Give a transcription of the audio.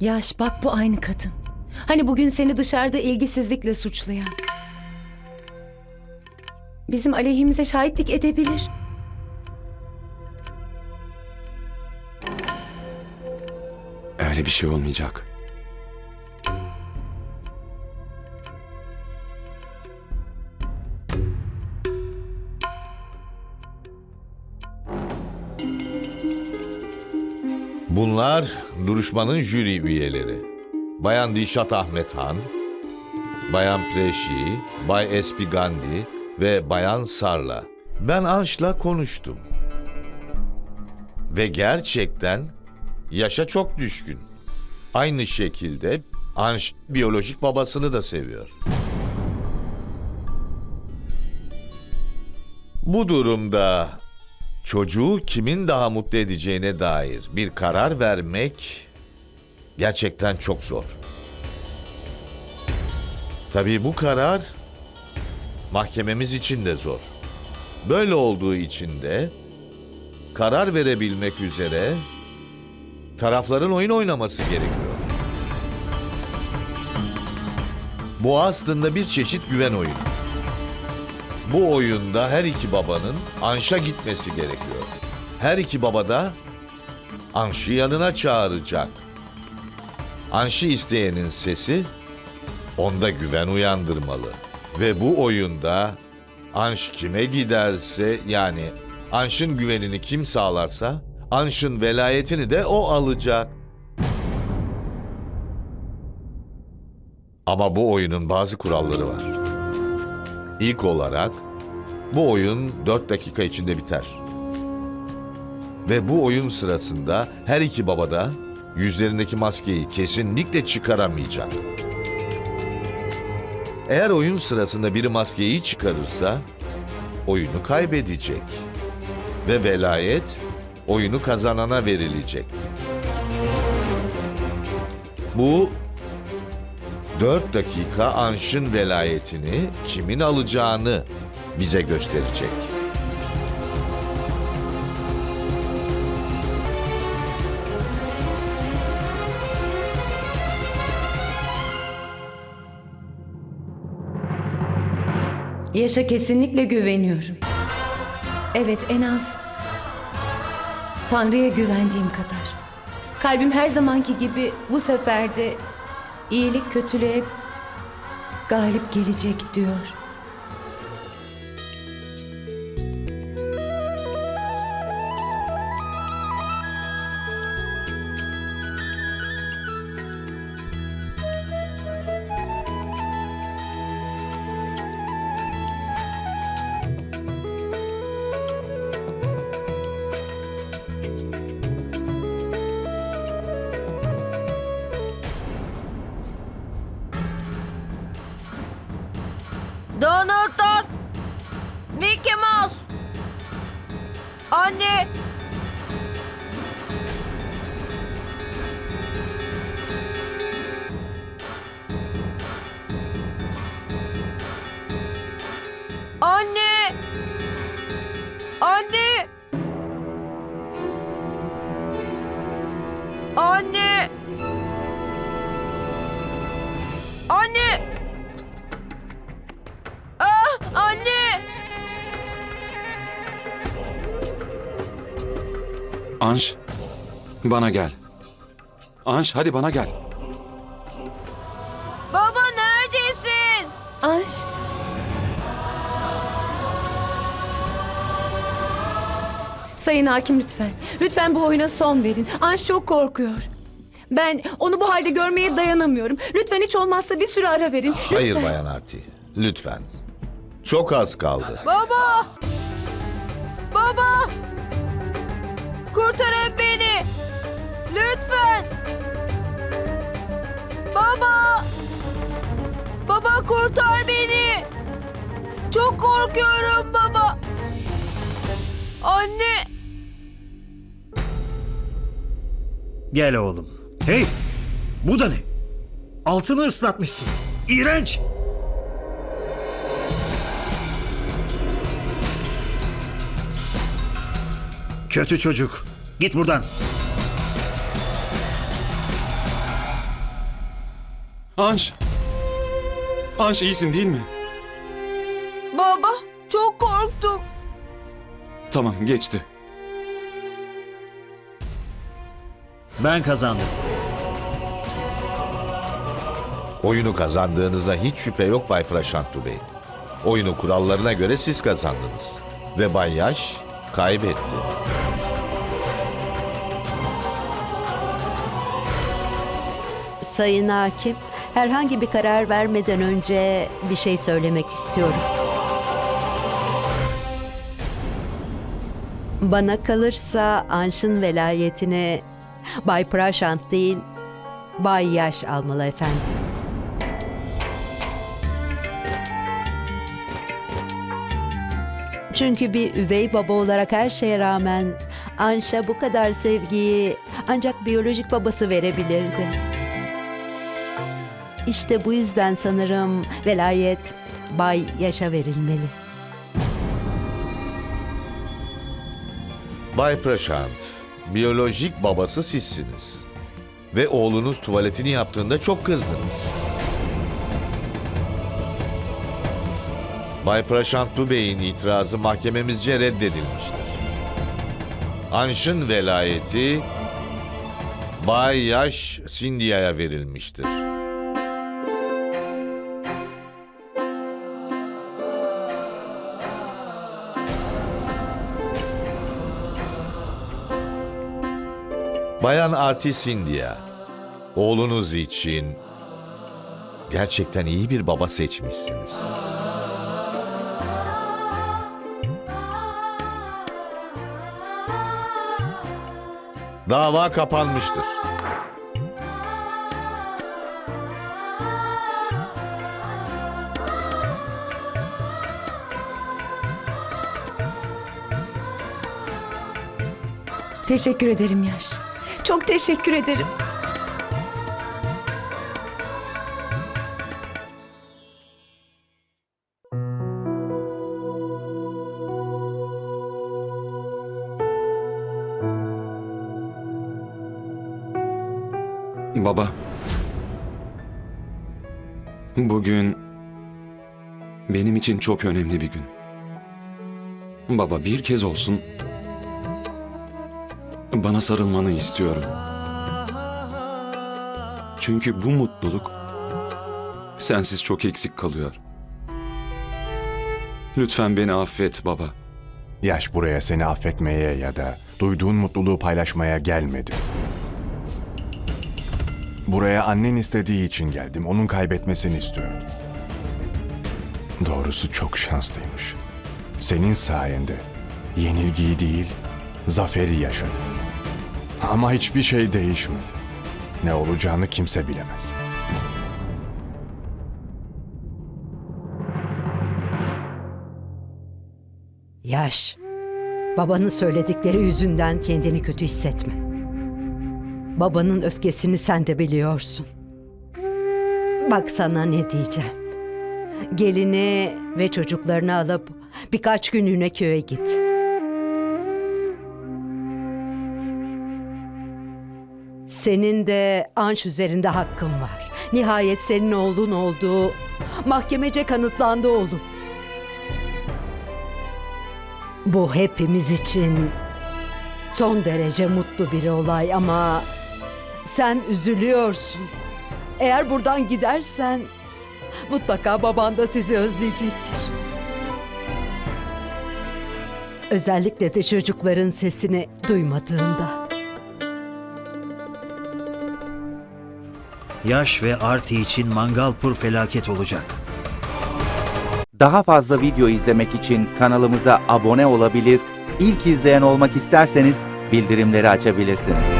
Yaş bak bu aynı kadın. Hani bugün seni dışarıda ilgisizlikle suçlayan. Bizim aleyhimize şahitlik edebilir. Öyle bir şey olmayacak. Bunlar duruşmanın jüri üyeleri. Bayan Dişat Ahmet Han, Bayan Preşi, Bay Espi Gandhi ve Bayan Sarla. Ben Anş'la konuştum. Ve gerçekten yaşa çok düşkün. Aynı şekilde Anş biyolojik babasını da seviyor. Bu durumda çocuğu kimin daha mutlu edeceğine dair bir karar vermek gerçekten çok zor. Tabii bu karar mahkememiz için de zor. Böyle olduğu için de karar verebilmek üzere tarafların oyun oynaması gerekiyor. Bu aslında bir çeşit güven oyunu. Bu oyunda her iki babanın Anş'a gitmesi gerekiyor. Her iki baba da Anş'ı yanına çağıracak. Anş'ı isteyenin sesi onda güven uyandırmalı. Ve bu oyunda Anş kime giderse yani Anş'ın güvenini kim sağlarsa Anş'ın velayetini de o alacak. Ama bu oyunun bazı kuralları var. İlk olarak bu oyun 4 dakika içinde biter. Ve bu oyun sırasında her iki baba da yüzlerindeki maskeyi kesinlikle çıkaramayacak. Eğer oyun sırasında biri maskeyi çıkarırsa oyunu kaybedecek. Ve velayet oyunu kazanana verilecek. Bu 4 dakika Anş'ın velayetini kimin alacağını bize gösterecek. Yaşa kesinlikle güveniyorum. Evet en az Tanrı'ya güvendiğim kadar. Kalbim her zamanki gibi bu sefer de iyilik kötülüğe galip gelecek diyor. Anne. Ah, anne! Anş, bana gel. Anş, hadi bana gel. Baba neredesin? Anş. Sayın Hakim lütfen. Lütfen bu oyuna son verin. Anş çok korkuyor. Ben onu bu halde görmeye dayanamıyorum. Lütfen hiç olmazsa bir süre ara verin. Lütfen. Hayır Bayan Arti, lütfen. Çok az kaldı. Baba! Baba! Kurtarın beni! Lütfen! Baba! Baba kurtar beni! Çok korkuyorum baba! Anne! Gel oğlum. Hey! Bu da ne? Altını ıslatmışsın. İğrenç! Kötü çocuk. Git buradan. Anş. Anş iyisin değil mi? Baba çok korktum. Tamam geçti. Ben kazandım. Oyunu kazandığınızda hiç şüphe yok Bay Praşantu Bey. Oyunu kurallarına göre siz kazandınız. Ve Bay Yaş kaybetti. Sayın Hakim, herhangi bir karar vermeden önce bir şey söylemek istiyorum. Bana kalırsa Anş'ın velayetine Bay Prashant değil, Bay Yaş almalı efendim. Çünkü bir üvey baba olarak her şeye rağmen Anş'a bu kadar sevgiyi ancak biyolojik babası verebilirdi. İşte bu yüzden sanırım velayet Bay Yaş'a verilmeli. Bay Praşant, biyolojik babası sizsiniz. Ve oğlunuz tuvaletini yaptığında çok kızdınız. Bay Praşantu Bey'in itirazı mahkememizce reddedilmiştir. Anş'ın velayeti Bay Yaş Sindia'ya verilmiştir. Bayan Arti Sindia, oğlunuz için gerçekten iyi bir baba seçmişsiniz. Dava kapanmıştır. Teşekkür ederim Yaş. Çok teşekkür ederim. Baba. Bugün benim için çok önemli bir gün. Baba bir kez olsun bana sarılmanı istiyorum. Çünkü bu mutluluk sensiz çok eksik kalıyor. Lütfen beni affet baba. Yaş buraya seni affetmeye ya da duyduğun mutluluğu paylaşmaya gelmedi. Buraya annen istediği için geldim. Onun kaybetmesini istiyordum. Doğrusu çok şanslıymış. Senin sayende yenilgiyi değil, zaferi yaşadı. Ama hiçbir şey değişmedi. Ne olacağını kimse bilemez. Yaş, babanın söyledikleri yüzünden kendini kötü hissetme. Babanın öfkesini sen de biliyorsun. Bak sana ne diyeceğim. Gelini ve çocuklarını alıp birkaç günlüğüne köye git. Senin de Anş üzerinde hakkın var. Nihayet senin oğlun olduğu mahkemece kanıtlandı oğlum. Bu hepimiz için son derece mutlu bir olay ama sen üzülüyorsun. Eğer buradan gidersen mutlaka baban da sizi özleyecektir. Özellikle de çocukların sesini duymadığında. Yaş ve Arti için Mangalpur felaket olacak. Daha fazla video izlemek için kanalımıza abone olabilir, ilk izleyen olmak isterseniz bildirimleri açabilirsiniz.